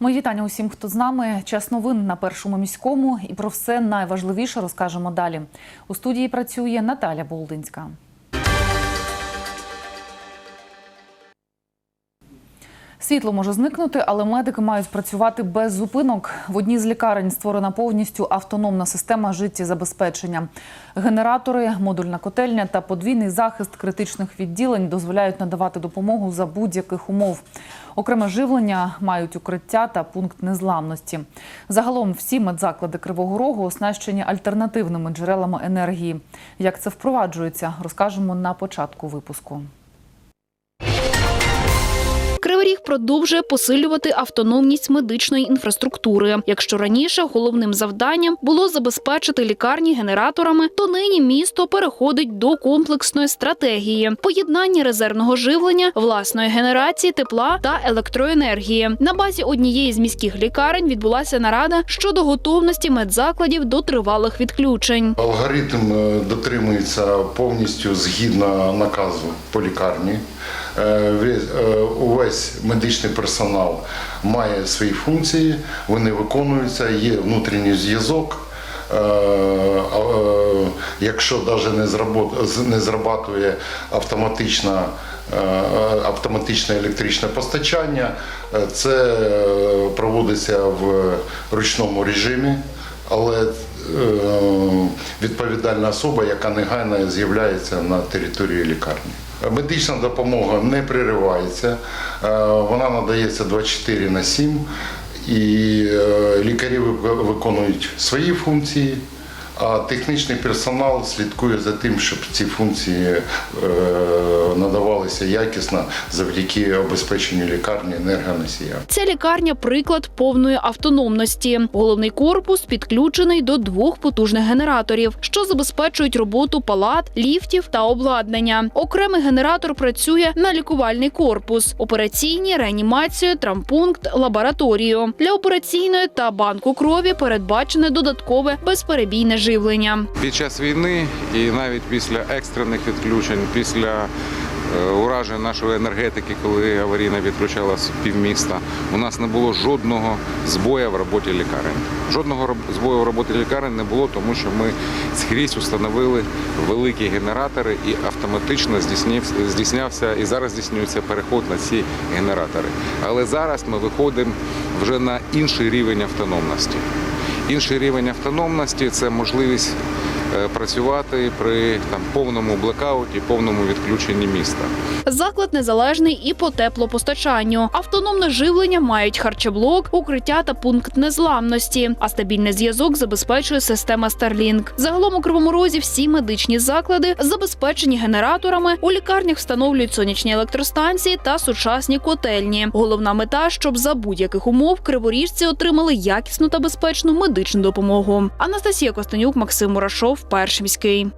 Мої вітання усім, хто з нами. Час новин на першому міському. І про все найважливіше розкажемо далі. У студії працює Наталя Болдинська. Світло може зникнути, але медики мають працювати без зупинок. В одній з лікарень створена повністю автономна система життєзабезпечення. Генератори, модульна котельня та подвійний захист критичних відділень дозволяють надавати допомогу за будь-яких умов. Окреме живлення мають укриття та пункт незламності. Загалом всі медзаклади Кривого Рогу оснащені альтернативними джерелами енергії. Як це впроваджується, розкажемо на початку випуску. Кривий продовжує посилювати автономність медичної інфраструктури. Якщо раніше головним завданням було забезпечити лікарні генераторами, то нині місто переходить до комплексної стратегії поєднання резервного живлення, власної генерації тепла та електроенергії. На базі однієї з міських лікарень відбулася нарада щодо готовності медзакладів до тривалих відключень. Алгоритм е, дотримується повністю згідно наказу по лікарні. Е, е, Увесь медичний персонал має свої функції, вони виконуються, є внутрішній зв'язок. Е, Якщо навіть не зрабатує автоматична автоматичне електричне постачання, це проводиться в ручному режимі, але відповідальна особа, яка негайно з'являється на території лікарні. Медична допомога не приривається, е, вона надається 24 на 7, і е, лікарі вик- виконують свої функції. А технічний персонал слідкує за тим, щоб ці функції е, надавалися якісно завдяки обезпеченню лікарні енергоносіями. Ця лікарня приклад повної автономності. Головний корпус підключений до двох потужних генераторів, що забезпечують роботу палат, ліфтів та обладнання. Окремий генератор працює на лікувальний корпус, операційні, реанімацію, травмпункт, лабораторію. Для операційної та банку крові передбачене додаткове безперебійне живлення. Під час війни і навіть після екстрених відключень, після е, уражень нашої енергетики, коли аварійно відключалось півміста, у нас не було жодного збою в роботі лікарень. Жодного збою в роботі лікарень не було, тому що ми скрізь установили великі генератори і автоматично здійснявся і зараз здійснюється переход на ці генератори. Але зараз ми виходимо вже на інший рівень автономності. Інший рівень автономності це можливість працювати при там повному блекауті, повному відключенні міста. Заклад незалежний і по теплопостачанню. Автономне живлення мають харчоблок, укриття та пункт незламності. А стабільний зв'язок забезпечує система Starlink. Загалом у Кривому Розі всі медичні заклади забезпечені генераторами. У лікарнях встановлюють сонячні електростанції та сучасні котельні. Головна мета, щоб за будь-яких умов криворіжці отримали якісну та безпечну медичну допомогу. Анастасія Костенюк, Максим Мурашов, перший міський.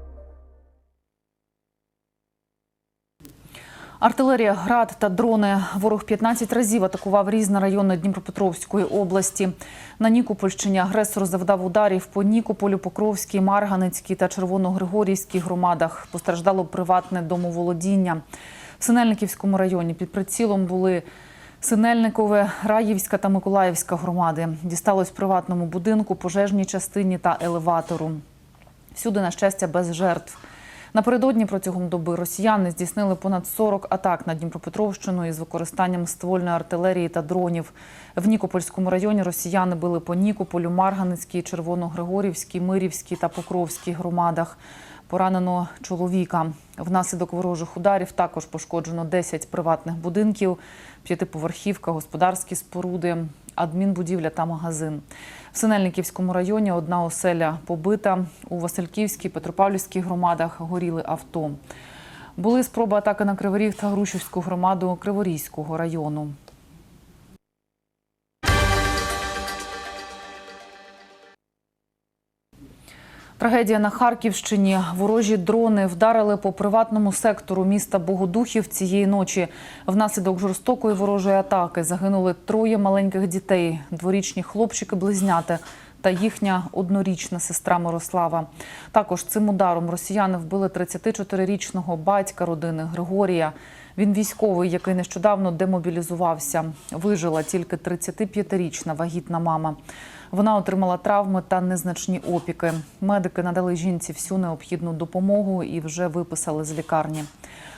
Артилерія, град та дрони. Ворог 15 разів атакував різні райони Дніпропетровської області. На Нікопольщині агресор завдав ударів по Нікополю, Покровській, Марганецькій та Червоногригорівській громадах. Постраждало приватне домоволодіння. В Синельниківському районі під прицілом були Синельникове, Раївська та Миколаївська громади. Дісталось приватному будинку, пожежній частині та елеватору. Всюди, на щастя, без жертв. Напередодні протягом доби росіяни здійснили понад 40 атак на Дніпропетровщину із використанням ствольної артилерії та дронів. В Нікопольському районі росіяни били по Нікополю, Марганецькій, Червоногригорівській, Мирівській та Покровській громадах. Поранено чоловіка. Внаслідок ворожих ударів також пошкоджено 10 приватних будинків, п'ятиповерхівка, господарські споруди, адмінбудівля та магазин. В Синельниківському районі одна оселя побита. У Васильківській, Петропавлівській громадах горіли авто. Були спроби атаки на Криворіг та Грушівську громаду Криворізького району. Трагедія на Харківщині. Ворожі дрони вдарили по приватному сектору міста Богодухів цієї ночі. Внаслідок жорстокої ворожої атаки загинули троє маленьких дітей: дворічні хлопчики-близняти та їхня однорічна сестра Мирослава. Також цим ударом росіяни вбили 34-річного батька родини Григорія. Він військовий, який нещодавно демобілізувався. Вижила тільки 35-річна вагітна мама. Вона отримала травми та незначні опіки. Медики надали жінці всю необхідну допомогу і вже виписали з лікарні.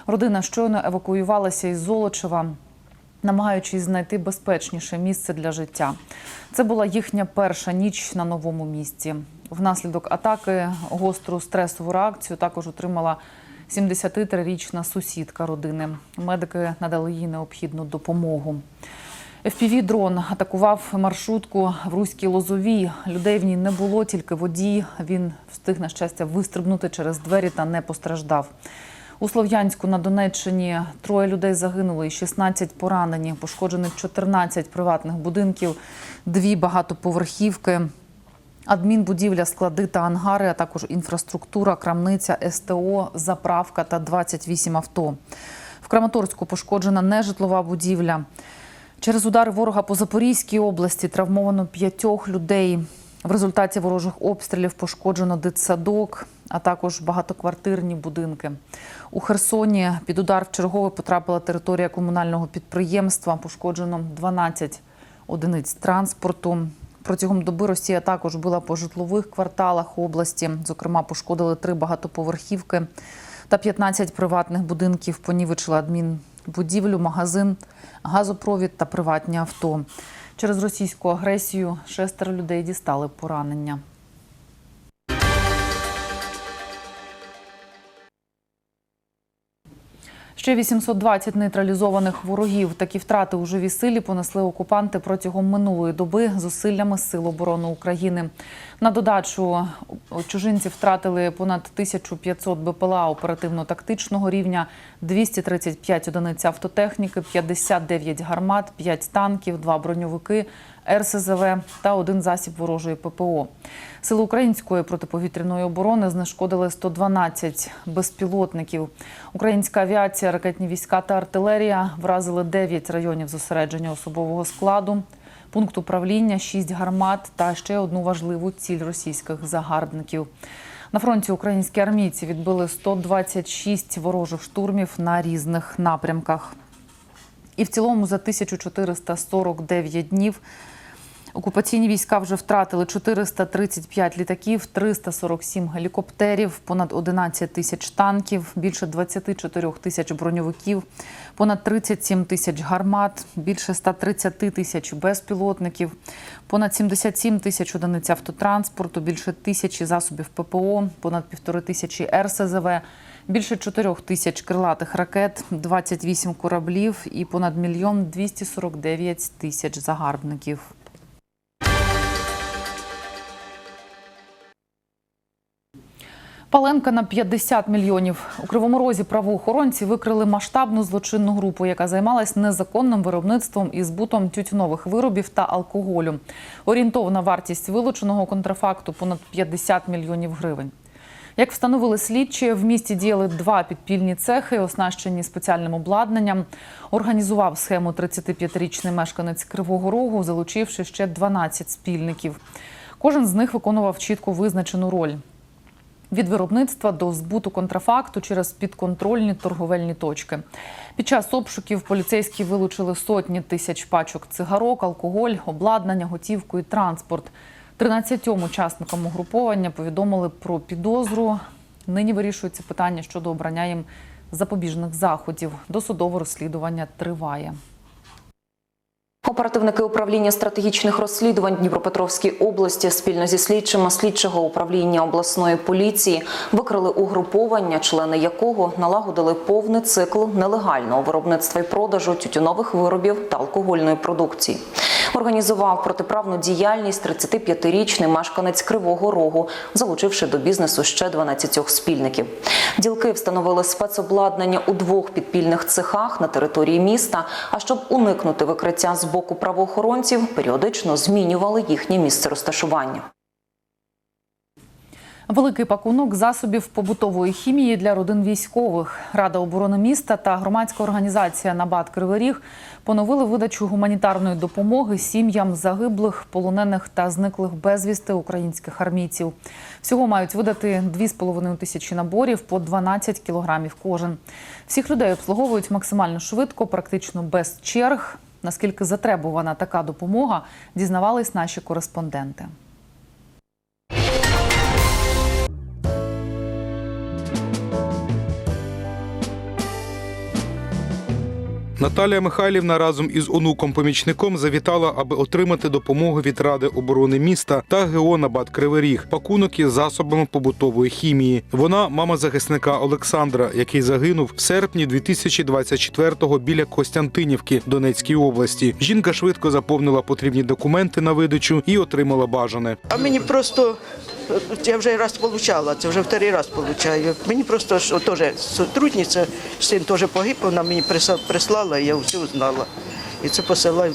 Родина щойно евакуювалася із Золочева намагаючись знайти безпечніше місце для життя. Це була їхня перша ніч на новому місці. Внаслідок атаки гостру стресову реакцію також отримала 73-річна сусідка родини. Медики надали їй необхідну допомогу. Fpv дрон атакував маршрутку в Руській Лозовій. Людей в ній не було, тільки водій. Він встиг на щастя вистрибнути через двері та не постраждав. У Слов'янську на Донеччині троє людей загинули і 16 поранені. Пошкоджених 14 приватних будинків, дві багатоповерхівки. Адмінбудівля, склади та ангари, а також інфраструктура, крамниця, СТО, заправка та 28 авто. В Краматорську пошкоджена нежитлова будівля. Через удари ворога по Запорізькій області травмовано п'ятьох людей. В результаті ворожих обстрілів пошкоджено дитсадок, а також багатоквартирні будинки. У Херсоні під удар вчергове потрапила територія комунального підприємства. Пошкоджено 12 одиниць транспорту. Протягом доби Росія також била по житлових кварталах області. Зокрема, пошкодили три багатоповерхівки та 15 приватних будинків. Понівечила адмінбудівлю, магазин, газопровід та приватні авто. Через російську агресію шестеро людей дістали поранення. Ще 820 нейтралізованих ворогів. Такі втрати у живій силі понесли окупанти протягом минулої доби зусиллями Сил оборони України. На додачу чужинці втратили понад 1500 БПЛА оперативно-тактичного рівня, 235 одиниць автотехніки, 59 гармат, 5 танків, 2 броньовики, РСЗВ та один засіб ворожої ППО. Сили української протиповітряної оборони знешкодили 112 безпілотників. Українська авіація, ракетні війська та артилерія вразили 9 районів зосередження особового складу, пункт управління, шість гармат та ще одну важливу ціль російських загарбників. На фронті українські армійці відбили 126 ворожих штурмів на різних напрямках. І в цілому за 1449 днів окупаційні війська вже втратили 435 літаків, 347 гелікоптерів, понад 11 тисяч танків, більше 24 тисяч броньовиків, понад 37 тисяч гармат, більше 130 тисяч безпілотників, понад 77 тисяч одиниць автотранспорту, більше тисячі засобів ППО, понад півтори тисячі РСЗВ, більше 4 тисяч крилатих ракет, 28 кораблів і понад мільйон 249 тисяч загарбників. Паленка на 50 мільйонів. У Кривому Розі правоохоронці викрили масштабну злочинну групу, яка займалась незаконним виробництвом і збутом тютюнових виробів та алкоголю. Орієнтовна вартість вилученого контрафакту понад 50 мільйонів гривень. Як встановили слідчі, в місті діяли два підпільні цехи, оснащені спеціальним обладнанням. Організував схему 35-річний мешканець Кривого Рогу, залучивши ще 12 спільників. Кожен з них виконував чітко визначену роль. Від виробництва до збуту контрафакту через підконтрольні торговельні точки. Під час обшуків поліцейські вилучили сотні тисяч пачок цигарок, алкоголь, обладнання, готівку і транспорт. 13 учасникам угруповання повідомили про підозру. Нині вирішується питання щодо обрання їм запобіжних заходів. Досудове розслідування триває. Оперативники управління стратегічних розслідувань Дніпропетровській області спільно зі слідчими слідчого управління обласної поліції викрили угруповання, члени якого налагодили повний цикл нелегального виробництва і продажу тютюнових виробів та алкогольної продукції. Організував протиправну діяльність 35-річний мешканець Кривого Рогу, залучивши до бізнесу ще 12 спільників. Ділки встановили спецобладнання у двох підпільних цехах на території міста. А щоб уникнути викриття з боку правоохоронців, періодично змінювали їхнє місце розташування. Великий пакунок засобів побутової хімії для родин військових. Рада оборони міста та громадська організація Набат Кривий Ріг поновили видачу гуманітарної допомоги сім'ям загиблих, полонених та зниклих безвісти українських армійців. Всього мають видати 2,5 тисячі наборів по 12 кілограмів кожен. Всіх людей обслуговують максимально швидко, практично без черг. Наскільки затребувана така допомога, дізнавались наші кореспонденти. Наталія Михайлівна разом із онуком-помічником завітала, аби отримати допомогу від Ради оборони міста та ГО «Набат Кривий Ріг» пакунок із засобами побутової хімії. Вона мама захисника Олександра, який загинув в серпні 2024-го біля Костянтинівки Донецькій області. Жінка швидко заповнила потрібні документи на видачу і отримала бажане. А мені просто я вже раз получала, це вже вторий раз получаю. Мені просто теж сотрудниця, син теж погиб, вона мені прислала, і я все узнала. І це посилаю.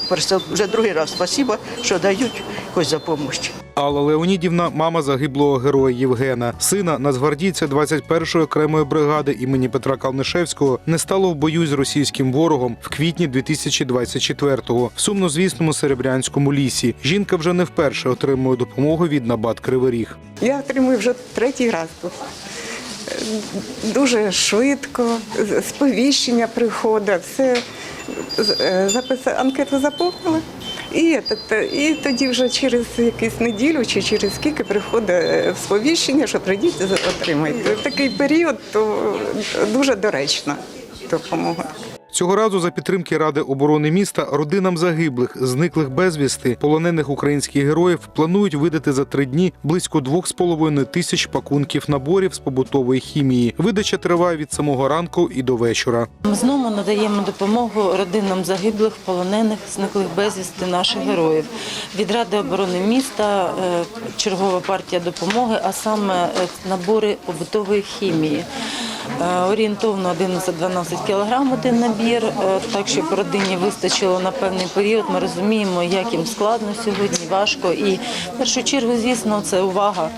Вже другий раз спасибо, що дають хоч за допомогу. Алла Леонідівна, мама загиблого героя Євгена, сина нацгвардійця 21-ї окремої бригади імені Петра Калнишевського, не стало в бою з російським ворогом в квітні 2024-го в сумнозвісному Серебрянському лісі. Жінка вже не вперше отримує допомогу від Набат Кривий Ріг. Я отримую вже третій раз тут. Дуже швидко, сповіщення приходить, все е, анкету заповнили. І, те- і тоді вже через якусь неділю чи через скільки приходить е, сповіщення, що прийдіть отримайте. Такий період то дуже доречна допомога. Цього разу за підтримки Ради оборони міста родинам загиблих, зниклих безвісти, полонених українських героїв планують видати за три дні близько 2,5 тисяч пакунків наборів з побутової хімії. Видача триває від самого ранку і до вечора. Ми знову надаємо допомогу родинам загиблих, полонених, зниклих безвісти наших героїв. Від Ради оборони міста е, чергова партія допомоги, а саме е, набори побутової хімії. Е, Орієнтовно 11-12 кілограм один набір, е, так щоб родині вистачило на певний період. Ми розуміємо, як їм складно сьогодні, важко. І в першу чергу, звісно, це увага,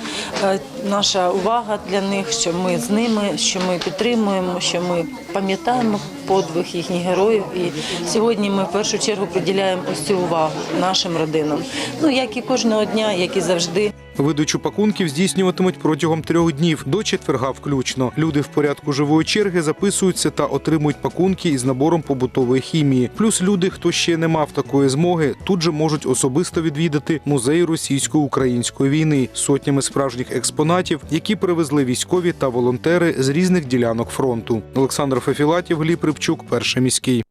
е, наша увага для них, що ми з ними, що ми підтримуємо, що ми пам'ятаємо подвиг їхніх героїв. І сьогодні ми в першу чергу приділяємо ось цю увагу нашим родинам. Ну як і кожного дня, як і завжди. Видачу пакунків здійснюватимуть протягом трьох днів до четверга включно. Люди в порядку живої черги записуються та отримують пакунки із набором побутової хімії. Плюс люди, хто ще не мав такої змоги, тут же можуть особисто відвідати музей російсько-української війни сотнями справжніх експонатів, які привезли військові та волонтери з різних ділянок фронту. Олександр Фефілатів, Гліб Рибчук, перший міський.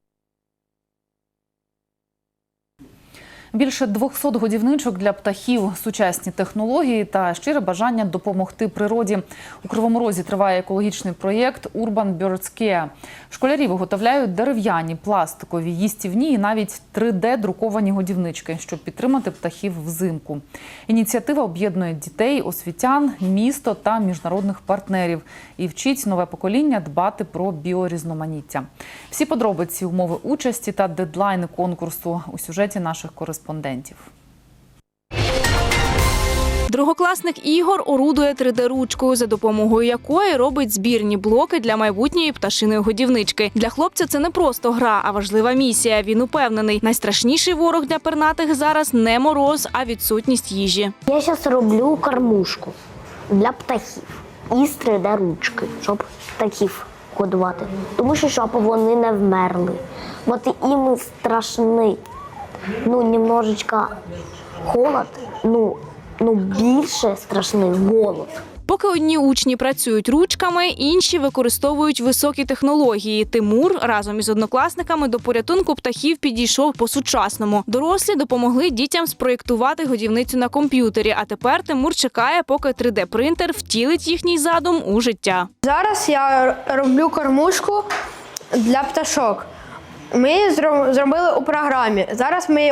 Більше 200 годівничок для птахів, сучасні технології та щире бажання допомогти природі. У Кривому Розі триває екологічний проєкт Urban Birds Care. Школярі виготовляють дерев'яні, пластикові, їстівні і навіть 3D-друковані годівнички, щоб підтримати птахів взимку. Ініціатива об'єднує дітей, освітян, місто та міжнародних партнерів і вчить нове покоління дбати про біорізноманіття. Всі подробиці, умови участі та дедлайни конкурсу у сюжеті наших кореспондентів. Другокласник Ігор орудує 3D-ручкою, за допомогою якої робить збірні блоки для майбутньої пташиної годівнички. Для хлопця це не просто гра, а важлива місія. Він упевнений, найстрашніший ворог для пернатих зараз не мороз, а відсутність їжі. Я зараз роблю кормушку для птахів із 3D ручки, щоб птахів годувати. Тому що щоб вони не вмерли. От їм страшний, ну, немножечко холод, ну, ну більше страшний голод. Поки одні учні працюють ручками, інші використовують високі технології. Тимур разом із однокласниками до порятунку птахів підійшов по-сучасному. Дорослі допомогли дітям спроєктувати годівницю на комп'ютері. А тепер Тимур чекає, поки 3D-принтер втілить їхній задум у життя. Зараз я роблю кормушку для пташок. Ми зро- зробили у програмі. Зараз ми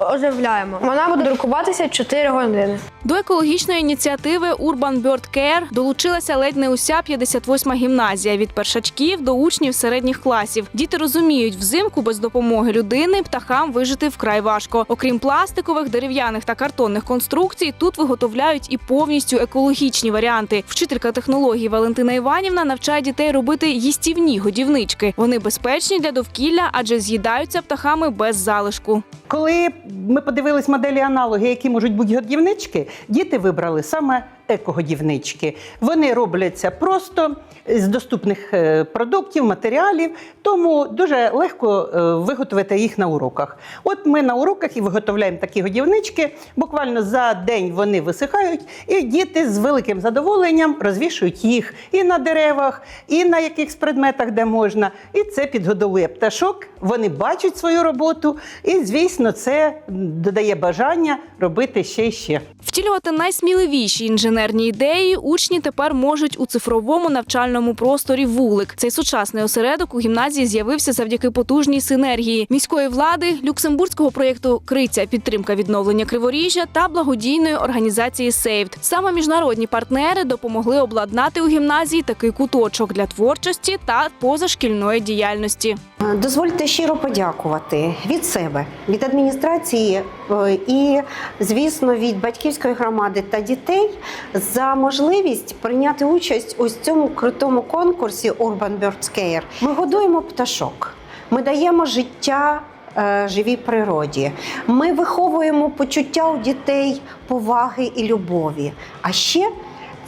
оживляємо. Вона буде друкуватися 4 години. До екологічної ініціативи Urban Bird Care долучилася ледь не уся 58-ма гімназія від першачків до учнів середніх класів. Діти розуміють, взимку без допомоги людини птахам вижити вкрай важко. Окрім пластикових, дерев'яних та картонних конструкцій, тут виготовляють і повністю екологічні варіанти. Вчителька технологій Валентина Іванівна навчає дітей робити їстівні годівнички. Вони безпечні для довкілля, адже з'їдаються птахами без залишку. Коли ми подивились моделі аналоги, які можуть бути годівнички, діти вибрали саме екогодівнички. Вони робляться просто з доступних е, продуктів, матеріалів, тому дуже легко е, виготовити їх на уроках. От ми на уроках і виготовляємо такі годівнички. Буквально за день вони висихають, і діти з великим задоволенням розвішують їх і на деревах, і на якихось предметах, де можна. І це підгодовує пташок. Вони бачать свою роботу, і звісно, це додає бажання робити ще і ще. Втілювати найсміливіші інженерні ідеї учні тепер можуть у цифровому навчальному просторі вулик. Цей сучасний осередок у гімназії з'явився завдяки потужній синергії міської влади, люксембурзького проєкту Криця підтримка відновлення криворіжжя та благодійної організації Сейвд. Саме міжнародні партнери допомогли обладнати у гімназії такий куточок для творчості та позашкільної діяльності. Дозвольте щиро подякувати від себе, від адміністрації е, і, звісно, від батьківської громади та дітей за можливість прийняти участь у цьому крутому конкурсі Urban Birds Care. Ми годуємо пташок, ми даємо життя. е, Живій природі. Ми виховуємо почуття у дітей поваги і любові. А ще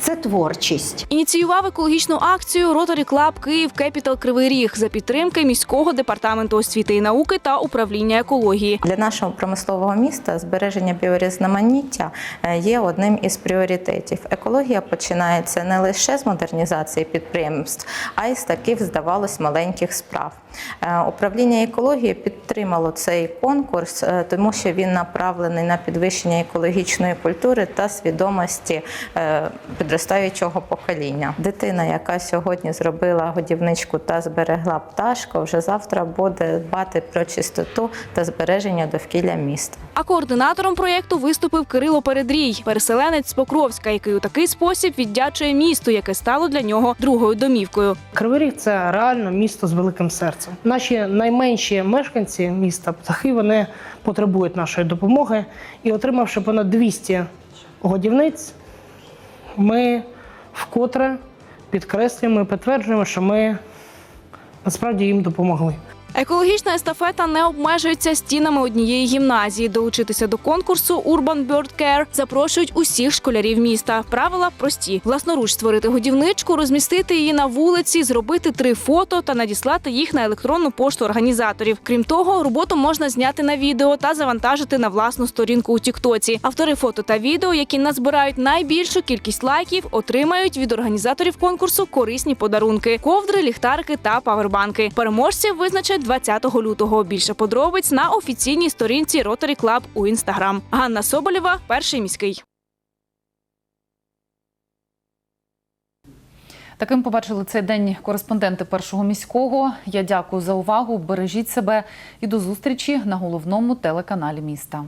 це творчість. Ініціював екологічну акцію Rotary Club Київ Кепітал Кривий Ріг за підтримки міського департаменту освіти і науки та управління екології. Для нашого промислового міста збереження біорізноманіття е, є одним із пріоритетів. Екологія починається не лише з модернізації підприємств, а й з таких, здавалось, маленьких справ. Е, Управління екології підтримало цей конкурс, е, тому що він направлений на підвищення екологічної культури та свідомості е, підростаючого покоління. Дитина, яка сьогодні зробила годівничку та зберегла пташку, вже завтра буде дбати про чистоту та збереження довкілля міста. А координатором проєкту виступив Кирило Передрій, переселенець з Покровська, який у такий спосіб віддячує місту, яке стало для нього другою домівкою. Кривий Ріг – це реально місто з великим серцем. Наші найменші мешканці міста птахи вони потребують нашої допомоги. І отримавши понад 200 годівниць, ми вкотре підкреслюємо і підтверджуємо, що ми насправді їм допомогли. Екологічна естафета не обмежується стінами однієї гімназії. Долучитися до конкурсу Urban Bird Care запрошують усіх школярів міста. Правила прості: власноруч створити годівничку, розмістити її на вулиці, зробити три фото та надіслати їх на електронну пошту організаторів. Крім того, роботу можна зняти на відео та завантажити на власну сторінку у Тіктоці. Автори фото та відео, які назбирають найбільшу кількість лайків, отримають від організаторів конкурсу корисні подарунки: ковдри, ліхтарики та павербанки. Переможців визначать 20 лютого. Більше подробиць на офіційній сторінці Rotary Club у інстаграм. Ганна Соболєва, перший міський. Таким побачили цей день кореспонденти першого міського. Я дякую за увагу. Бережіть себе і до зустрічі на головному телеканалі міста.